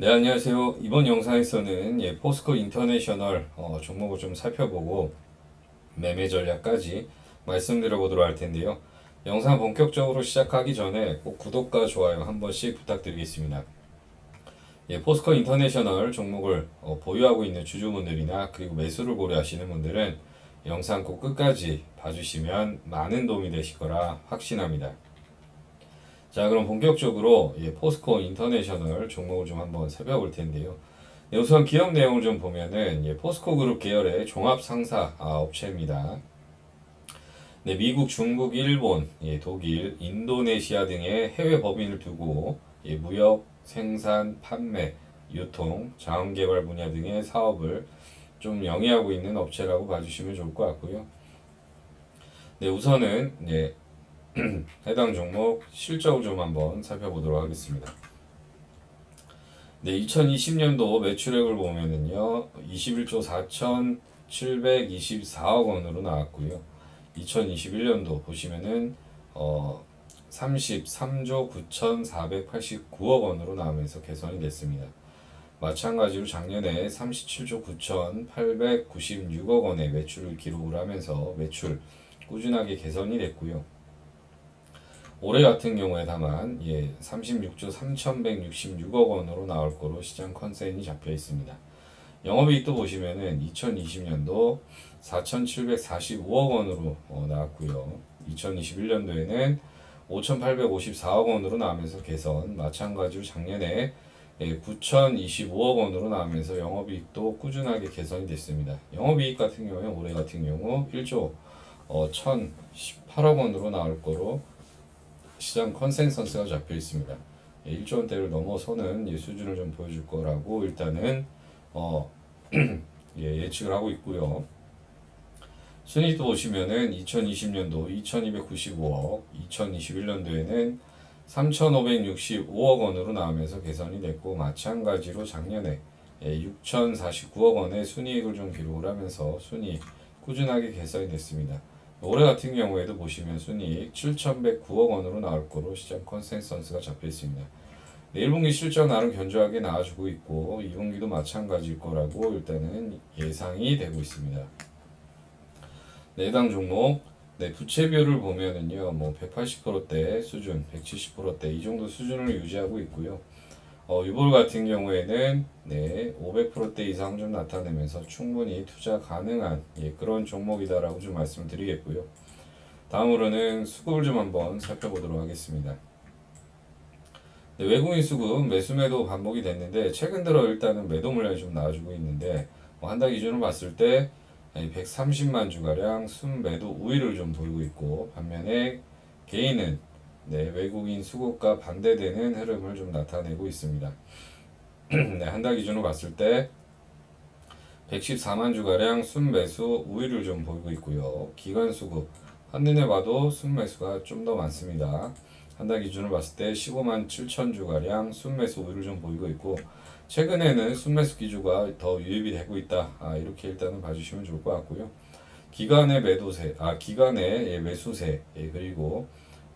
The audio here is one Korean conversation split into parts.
네, 안녕하세요. 이번 영상에서는 예, 포스코 인터내셔널 어, 종목을 좀 살펴보고 매매 전략까지 말씀드려 보도록 할 텐데요. 영상 본격적으로 시작하기 전에 꼭 구독과 좋아요 한 번씩 부탁드리겠습니다. 예, 포스코 인터내셔널 종목을 어, 보유하고 있는 주주분들이나 그리고 매수를 고려하시는 분들은 영상 꼭 끝까지 봐주시면 많은 도움이 되실 거라 확신합니다. 자, 그럼 본격적으로 예, 포스코 인터내셔널 종목을 좀 한번 살펴볼 텐데요. 네, 우선 기업 내용을 좀 보면은 예, 포스코 그룹 계열의 종합 상사 아, 업체입니다. 네, 미국, 중국, 일본, 예, 독일, 인도네시아 등의 해외 법인을 두고 예, 무역, 생산, 판매, 유통, 자원개발 분야 등의 사업을 좀 영위하고 있는 업체라고 봐주시면 좋을 것 같고요. 네, 우선은 예, 해당 종목 실적을 좀 한번 살펴보도록 하겠습니다. 네, 2020년도 매출액을 보면은요, 21조 4,724억 원으로 나왔고요. 2021년도 보시면은 어 33조 9,489억 원으로 나오면서 개선이 됐습니다. 마찬가지로 작년에 37조 9,896억 원의 매출을 기록을 하면서 매출 꾸준하게 개선이 됐고요. 올해 같은 경우에 다만 예, 36조 3,166억 원으로 나올 거로 시장 컨센이 잡혀 있습니다. 영업이익도 보시면은 2020년도 4,745억 원으로 어, 나왔고요. 2021년도에는 5,854억 원으로 나오면서 개선. 마찬가지로 작년에 예, 9,025억 원으로 나오면서 영업이익도 꾸준하게 개선이 됐습니다. 영업이익 같은 경우에 올해 같은 경우 1조 어, 1,018억 원으로 나올 거로 시장 컨센서스가 잡혀 있습니다. 예, 1조 원대를 넘어서는 예, 수준을 좀 보여줄 거라고 일단은 어, 예, 예측을 하고 있고요. 순위도 보시면은 2020년도 2,295억, 2021년도에는 3,565억 원으로 나오면서 개선이 됐고 마찬가지로 작년에 예, 6,049억 원의 순이익을 좀 기록을 하면서 순이익 꾸준하게 개선이 됐습니다. 올해 같은 경우에도 보시면 순이익 7,109억 원으로 나올 거로 시장 컨센서스가 잡혀 있습니다. 네, 1분기 실적 나름 견조하게 나와주고 있고 2분기도 마찬가지일 거라고 일단은 예상이 되고 있습니다. 네, 해당 종목 네, 부채비율을 보면은요, 뭐 180%대 수준, 170%대 이 정도 수준을 유지하고 있고요. 어, 유볼 같은 경우에는 네, 500%대 이상 좀 나타내면서 충분히 투자 가능한 예, 그런 종목이다라고 좀 말씀을 드리겠고요. 다음으로는 수급을 좀 한번 살펴보도록 하겠습니다. 네, 외국인 수급 매수 매도 반복이 됐는데 최근 들어 일단은 매도 물량이 좀 나와주고 있는데 뭐 한달 기준으로 봤을 때 130만 주가량 순매도 우위를 좀 보이고 있고 반면에 개인은 네, 외국인 수급과 반대되는 흐름을 좀 나타내고 있습니다. 네, 한 달 기준으로 봤을 때 114만 주가량 순매수 우위를 좀 보이고 있고요. 기관 수급 한눈에 봐도 순매수가 좀 더 많습니다. 한 달 기준으로 봤을 때 15만 7천 주가량 순매수 우위를 좀 보이고 있고 최근에는 순매수 기조가 더 유입이 되고 있다. 아, 이렇게 일단은 봐주시면 좋을 것 같고요. 기간의 매도세, 아 기간의 예, 매수세, 예, 그리고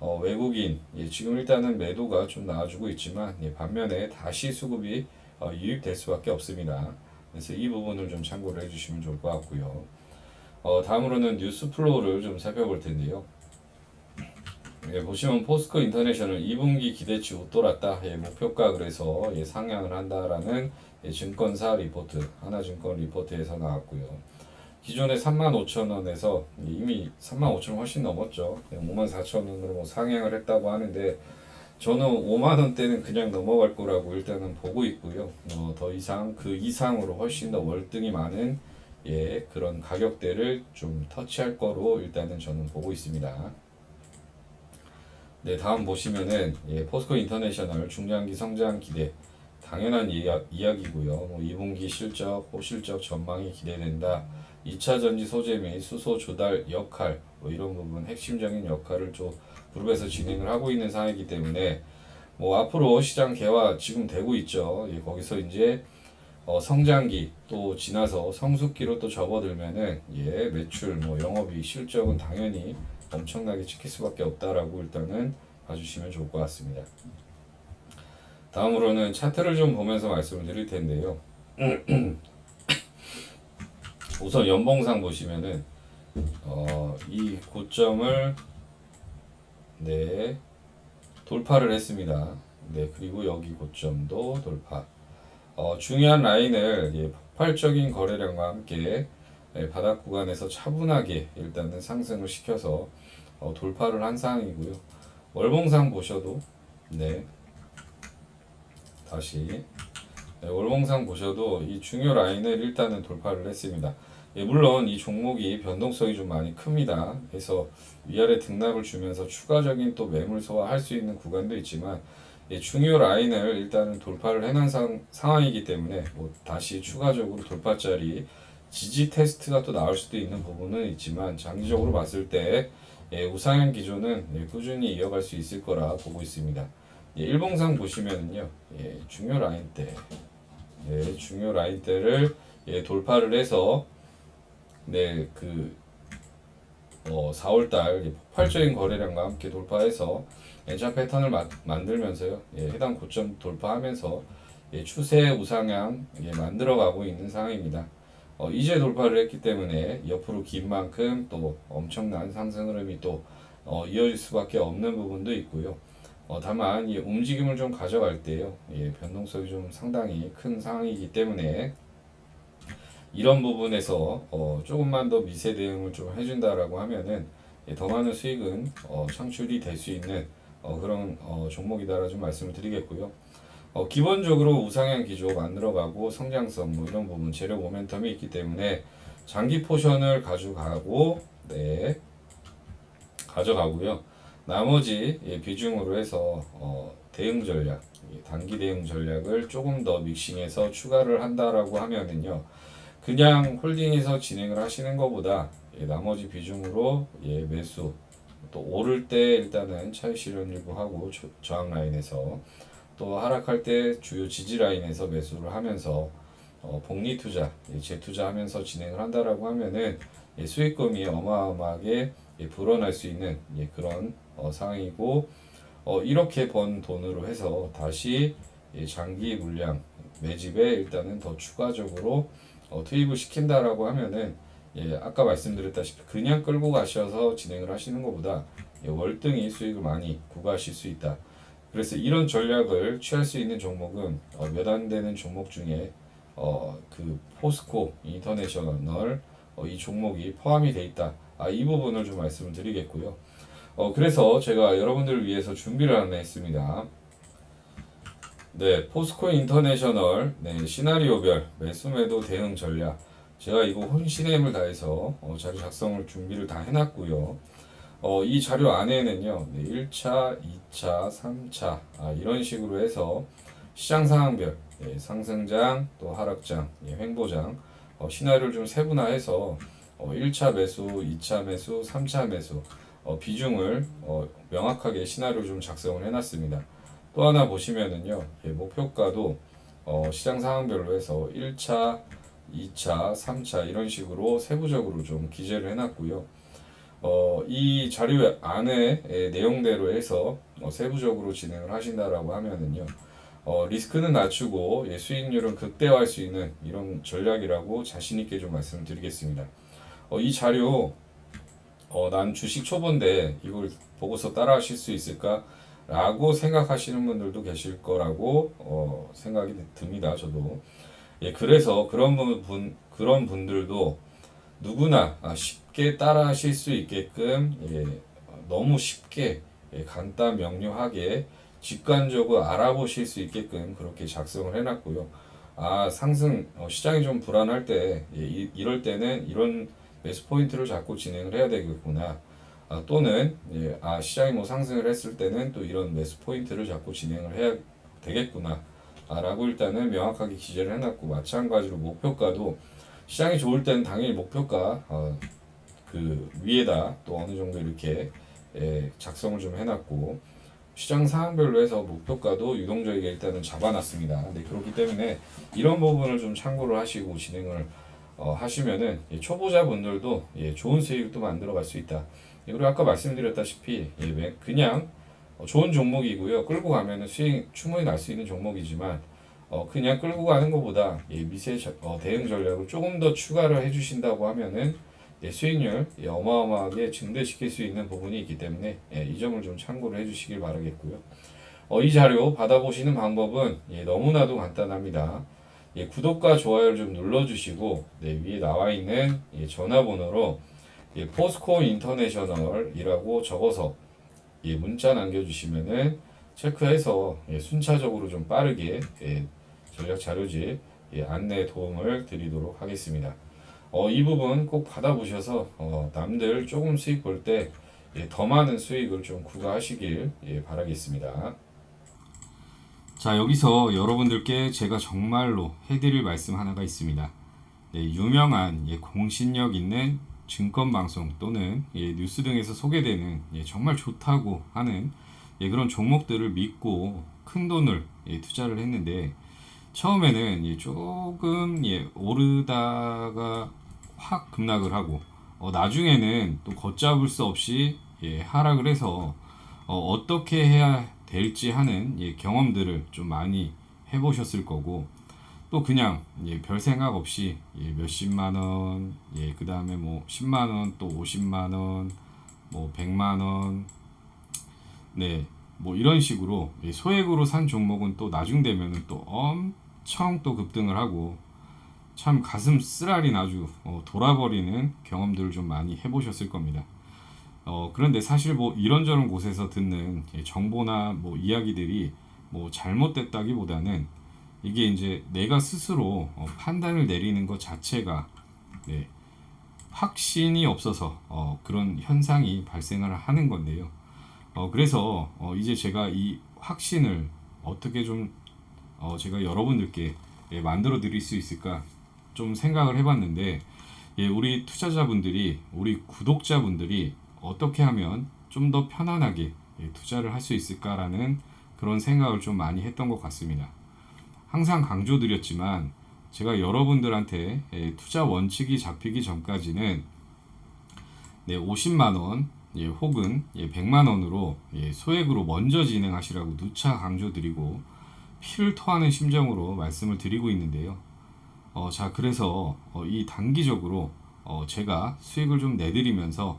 어, 외국인 예, 지금 일단은 매도가 좀 나와주고 있지만 예, 반면에 다시 수급이 어, 유입될 수밖에 없습니다. 그래서 이 부분을 좀 참고를 해주시면 좋을 것 같고요. 어, 다음으로는 뉴스 플로우를 좀 살펴볼 텐데요. 예, 보시면 포스코 인터내셔널 2분기 기대치 웃돌았다. 예, 목표가 그래서 예, 상향을 한다라는 예, 증권사 리포트, 하나증권 리포트에서 나왔고요. 기존에 35,000원에서 이미 35,000원 훨씬 넘었죠. 54,000원으로 뭐 상향을 했다고 하는데 저는 5만 원대는 그냥 넘어갈 거라고 일단은 보고 있고요. 어, 더 이상 그 이상으로 훨씬 더 월등히 많은 예, 그런 가격대를 좀 터치할 거로 일단은 저는 보고 있습니다. 네, 다음 보시면은 예, 포스코 인터내셔널 중장기 성장 기대 당연한 이야, 이야기고요. 뭐 2분기 실적, 호실적 전망이 기대된다. 2차 전지 소재 및 수소 조달 역할 뭐 이런 부분 핵심적인 역할을 좀 그룹에서 진행을 하고 있는 상황이기 때문에 뭐 앞으로 시장 개화 지금 되고 있죠. 예, 거기서 이제 어, 성장기 또 지나서 성숙기로 또 접어들면은 예 매출 뭐 영업이 실적은 당연히 엄청나게 찍힐 수밖에 없다라고 일단은 봐주시면 좋을 것 같습니다. 다음으로는 차트를 좀 보면서 말씀을 드릴 텐데요. 우선 연봉상 보시면은 어, 이 고점을 네 돌파를 했습니다. 네 그리고 여기 고점도 돌파. 어, 중요한 라인을 예, 폭발적인 거래량과 함께 예, 바닥 구간에서 차분하게 일단은 상승을 시켜서 어, 돌파를 한 상황이고요. 월봉상 보셔도 네 다시 네, 월봉상 보셔도 이 중요 라인을 일단은 돌파를 했습니다. 예, 물론 이 종목이 변동성이 좀 많이 큽니다. 그래서 위아래 등락을 주면서 추가적인 또 매물 소화할 수 있는 구간도 있지만 예, 중요 라인을 일단은 돌파를 해놓은 상, 상황이기 때문에 뭐 다시 추가적으로 돌파짜리 지지 테스트가 또 나올 수도 있는 부분은 있지만 장기적으로 봤을 때 예, 우상향 기조는 예, 꾸준히 이어갈 수 있을 거라 보고 있습니다. 예, 일봉상 보시면은요, 예, 중요 라인 때, 예, 중요 라인 때를 예, 돌파를 해서 네, 그 어, 4월달 폭발적인 거래량과 함께 돌파해서 N자 패턴을 마, 만들면서요, 예, 해당 고점 돌파하면서 예, 추세 우상향 예, 만들어가고 있는 상황입니다. 어, 이제 돌파를 했기 때문에 옆으로 긴 만큼 또 엄청난 상승 흐름이 또 어, 이어질 수밖에 없는 부분도 있고요. 어, 다만 이 움직임을 좀 가져갈 때요, 예, 변동성이 좀 상당히 큰 상황이기 때문에 이런 부분에서 어, 조금만 더 미세 대응을 좀 해준다라고 하면은 예, 더 많은 수익은 어, 창출이 될 수 있는 어, 그런 어, 종목이다라 좀 말씀을 드리겠고요. 어, 기본적으로 우상향 기조 만들어가고 성장성 뭐 이런 부분 재료 모멘텀이 있기 때문에 장기 포션을 가져가고 네 가져가고요. 나머지 예, 비중으로 해서 어, 대응 전략 예, 단기 대응 전략을 조금 더 믹싱해서 추가를 한다라고 하면은요. 그냥 홀딩해서 진행을 하시는 것보다 예, 나머지 비중으로 예, 매수 또 오를 때 일단은 차익 실현 유보하고 저- 저항 라인에서 또 하락할 때 주요 지지 라인에서 매수를 하면서 어, 복리 투자, 예, 재투자하면서 진행을 한다라고 하면은 예, 수익금이 어마어마하게 예, 불어날 수 있는 예, 그런 어, 상황이고 어, 이렇게 번 돈으로 해서 다시 예, 장기 물량 매집에 일단은 더 추가적으로 어, 투입을 시킨다라고 하면은 예, 아까 말씀드렸다시피 그냥 끌고 가셔서 진행을 하시는 것보다 예, 월등히 수익을 많이 구가하실 수 있다. 그래서 이런 전략을 취할 수 있는 종목은 어, 몇안 되는 종목 중에 어, 그 포스코 인터내셔널 어, 이 종목이 포함이 돼 있다. 아, 이 부분을 좀 말씀을 드리겠고요. 어, 그래서 제가 여러분들을 위해서 준비를 하나 했습니다. 네, 포스코 인터내셔널 네, 시나리오별 매수매도 대응 전략. 제가 이거 혼신의 힘을 다해서 어, 자료 작성을 준비를 다 해놨고요. 어, 이 자료 안에는요, 네, 1차, 2차, 3차, 아, 이런 식으로 해서 시장 상황별, 네, 상승장, 또 하락장, 예, 횡보장, 어, 시나리오를 좀 세분화해서 어, 1차 매수, 2차 매수, 3차 매수, 어, 비중을 어, 명확하게 시나리오 좀 작성을 해놨습니다. 또 하나 보시면은요, 예, 목표가도 어, 시장 상황별로 해서 1차, 2차, 3차 이런 식으로 세부적으로 좀 기재를 해놨고요. 어, 이 자료 안에 의 내용대로 해서 어, 세부적으로 진행을 하신다라고 하면은요, 어, 리스크는 낮추고 예, 수익률은 극대화할 수 있는 이런 전략이라고 자신 있게 좀 말씀을 드리겠습니다. 어, 이 자료 어, 난 주식 초보인데 이걸 보고서 따라하실 수 있을까? 라고 생각하시는 분들도 계실 거라고 어, 생각이 듭니다. 저도. 예, 그래서 그런 분, 그런 분들도 누구나 아, 쉽게 따라 하실 수 있게끔 예, 너무 쉽게 예, 간단 명료하게 직관적으로 알아보실 수 있게끔 그렇게 작성을 해놨고요. 아 상승 어, 시장이 좀 불안할 때 예, 이, 이럴 때는 이런 매수 포인트를 잡고 진행을 해야 되겠구나. 아, 또는 예, 아 시장이 뭐 상승을 했을 때는 또 이런 매수 포인트를 잡고 진행을 해야 되겠구나. 아, 라고 일단은 명확하게 기재를 해놨고 마찬가지로 목표가도 시장이 좋을 때는 당연히 목표가 어, 그 위에다 또 어느 정도 이렇게 예, 작성을 좀 해놨고 시장 상황별로 해서 목표가도 유동적이게 일단은 잡아놨습니다. 네, 그렇기 때문에 이런 부분을 좀 참고를 하시고 진행을 어, 하시면은 예, 초보자분들도 예, 좋은 수익도 만들어갈 수 있다. 예, 그리고 아까 말씀드렸다시피 예, 매- 그냥 어, 좋은 종목이고요. 끌고 가면은 수익 충분히 날 수 있는 종목이지만 어, 그냥 끌고 가는 것보다 예, 미세 저- 어, 대응 전략을 조금 더 추가를 해주신다고 하면은 예, 수익률 예, 어마어마하게 증대시킬 수 있는 부분이 있기 때문에 예, 이 점을 좀 참고를 해주시길 바라겠고요. 어, 이 자료 받아보시는 방법은 예, 너무나도 간단합니다. 예, 구독과 좋아요를 좀 눌러주시고 네, 위에 나와 있는 예, 전화번호로 예, 포스코 인터내셔널이라고 적어서 예, 문자 남겨주시면은 체크해서 예, 순차적으로 좀 빠르게 예, 전략 자료집 예, 안내 도움을 드리도록 하겠습니다. 어, 이 부분 꼭 받아보셔서 어, 남들 조금 수익 볼때 예, 더 많은 수익을 좀 구가하시길 예, 바라겠습니다. 자 여기서 여러분들께 제가 정말로 해드릴 말씀 하나가 있습니다. 네, 유명한 예, 공신력 있는 증권 방송 또는 예, 뉴스 등에서 소개되는 예, 정말 좋다고 하는 예, 그런 종목들을 믿고 큰 돈을 예, 투자를 했는데 처음에는 예, 조금 예, 오르다가 확 급락을 하고 어, 나중에는 또 걷잡을 수 없이 예, 하락을 해서 어, 어떻게 해야 될지 하는 예, 경험들을 좀 많이 해보셨을 거고 또 그냥 예, 별 생각 없이 예, 몇십만 원, 예, 그 다음에 뭐 10만 원, 또 50만 원, 뭐 100만 원, 네, 뭐 이런 식으로 예, 소액으로 산 종목은 또 나중 되면은 또 엄청 또 급등을 하고 참 가슴 쓰라린 아주 어, 돌아버리는 경험들을 좀 많이 해보셨을 겁니다. 어, 그런데 사실 뭐 이런저런 곳에서 듣는 예, 정보나 뭐 이야기들이 뭐 잘못됐다기보다는 이게 이제 내가 스스로 어, 판단을 내리는 것 자체가 네, 확신이 없어서 어, 그런 현상이 발생을 하는 건데요. 어, 그래서 어, 이제 제가 이 확신을 어떻게 좀 어, 제가 여러분들께 예, 만들어 드릴 수 있을까 좀 생각을 해봤는데 예, 우리 투자자분들이 우리 구독자분들이 어떻게 하면 좀 더 편안하게 예, 투자를 할 수 있을까라는 그런 생각을 좀 많이 했던 것 같습니다. 항상 강조드렸지만 제가 여러분들한테 예, 투자 원칙이 잡히기 전까지는 네, 50만 원 예, 혹은 예, 100만 원으로 예, 소액으로 먼저 진행하시라고 누차 강조드리고 피를 토하는 심정으로 말씀을 드리고 있는데요. 어, 자, 그래서 어, 이 단기적으로 어, 제가 수익을 좀 내드리면서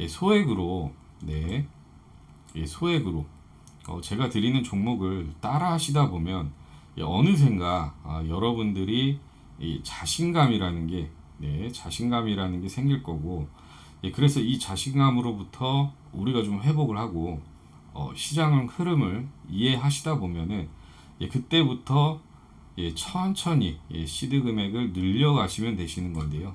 예, 소액으로 네, 예, 소액으로 어, 제가 드리는 종목을 따라 하시다 보면 예, 어느샌가 아, 여러분들이 이 자신감이라는 게 네, 자신감이라는 게 생길 거고 예, 그래서 이 자신감으로부터 우리가 좀 회복을 하고 어, 시장 흐름을 이해하시다 보면은 예, 그때부터 예, 천천히 예, 시드 금액을 늘려가시면 되시는 건데요.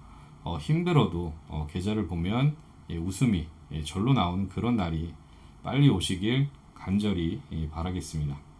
어, 힘들어도 어, 계좌를 보면 예, 웃음이 예, 절로 나오는 그런 날이 빨리 오시길 간절히 예, 바라겠습니다.